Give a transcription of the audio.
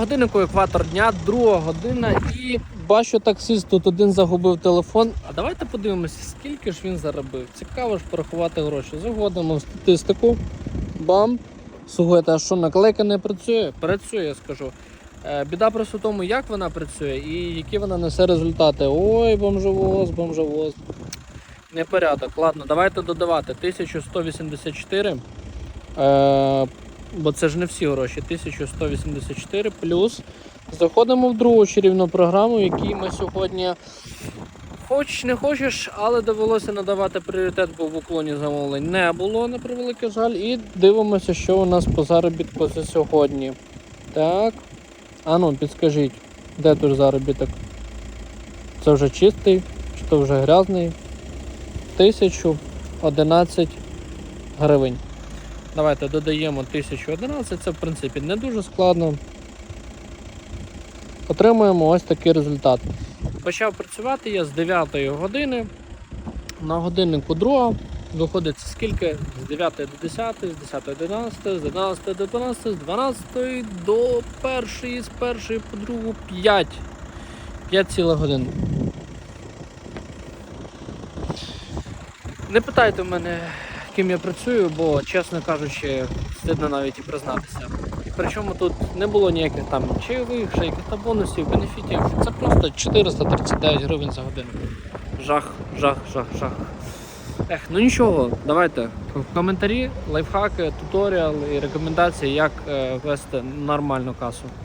Годиннику екватор дня, друга година, і бачу таксист тут один загубив телефон. А давайте подивимося, скільки ж він заробив. Цікаво ж порахувати гроші. Заходимо в статистику. Бам. Слухайте, а що наклейка не працює? Працює, я скажу. Е, Біда просто в тому, як вона працює і які вона несе результати. Ой, бомжовоз, бомжовоз. Непорядок. Ладно, давайте додавати. 1184. Бо це ж не всі гроші. 1184 плюс. Заходимо в другу чарівну програму, якій ми сьогодні. Хоч не хочеш, але довелося надавати пріоритет, бо в уклоні замовлень не було, на превеликий жаль. І дивимося, що у нас по заробітку за сьогодні. Так. А ну, підскажіть, де тут заробіток? Це вже чистий, чи то вже грязний? 1011 гривень. Давайте додаємо 1011, це в принципі не дуже складно. Отримуємо ось такий результат. Почав працювати я з 9 години. На годиннику друга. Виходить скільки? З 9 до 10, з 10 до 11, з 11 до 12, з 12 до 1, з 1 по другу 5. 5 цілих годин. Не питайте мене, ким я працюю, бо, чесно кажучи, стидно навіть і признатися. І причому тут не було ніяких там чайових, яких там бонусів, бенефітів. Це просто 439 гривень за годину. Жах, жах, жах, жах. Ех, ну нічого, давайте коментарі, лайфхаки, туторіал і рекомендації, як е, вести нормальну касу.